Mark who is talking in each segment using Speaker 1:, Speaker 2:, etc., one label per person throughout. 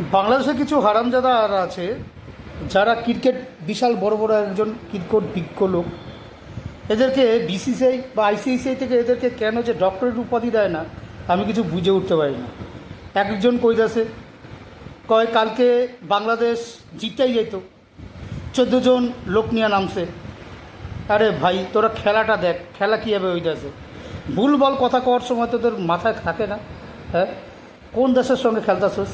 Speaker 1: বাংলাদেশে কিছু হারামজাদা আর আছে, যারা ক্রিকেট বিশাল বড় বড় একজন ক্রিকেট বিজ্ঞ লোক। এদেরকে বিসিসিআই বা আইসিআইসিআই থেকে এদেরকে কেন যে ডক্টরেট উপাধি দেয় না, আমি কিছু বুঝে উঠতে পারি না। একজন কইদাসে কয় কালকে বাংলাদেশ জিতেই যেত, চোদ্দ জন লোক নিয়ে নামছে। আরে ভাই, তোরা খেলাটা দেখ, খেলা কীভাবে হইতেছে ভুল বল কথা কওয়ার সময় তোদের মাথায় থাকে না হ্যাঁ? কোন দেশের সঙ্গে খেলতেছিস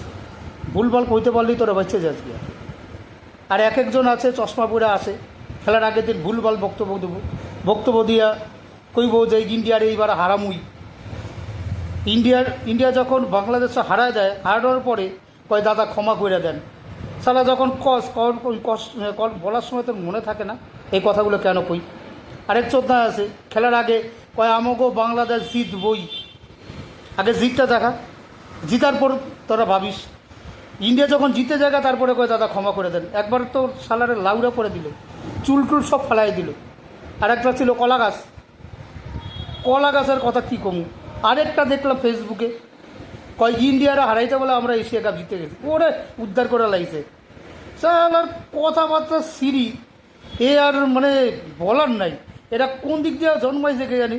Speaker 1: ভুল বল কইতে পারলেই তোরা বাচ্চা যাস গিয়া। আর এক একজন আছে, চশমা পরে আসে খেলার আগের দিন ভুল বল বক্তব্য দেবো। বক্তব্য দিয়া কইব যে ইন্ডিয়ার এইবার হারামুই। ইন্ডিয়ার, ইন্ডিয়া যখন বাংলাদেশে হারায় দেয়, হারানোর পরে কয়, দাদা, ক্ষমা করে দেন। সারা যখন কস, কর বলার সময় তোর মনে থাকে না, এই কথাগুলো কেন কই? আরেক চোদ্দা আছে, খেলার আগে কয় আমাকেও বাংলাদেশ জিত বই আগে জিতটা দেখা, জিতার পর তোরা ভাবিস ইন্ডিয়া যখন জিতে জায়গা তারপরে কয়, দাদা, ক্ষমা করে দেন। একবার তো সালারে লাউড়া করে দিল, চুল টুল সব ফেলাই দিল। আর একটা ছিল কলা গাছ। কলা গাছের কথা কী কমু? আরেকটা দেখলাম ফেসবুকে কয়, ইন্ডিয়ারা হারাইতে বলে আমরা এশিয়া কাপ জিতে গেছি। ওরে, উদ্ধার করে লাগছে আর কথাবার্তা সিরি, এ আর মানে বলার নাই। এরা কোন দিক দিয়ে জন্মাইছে কে জানি?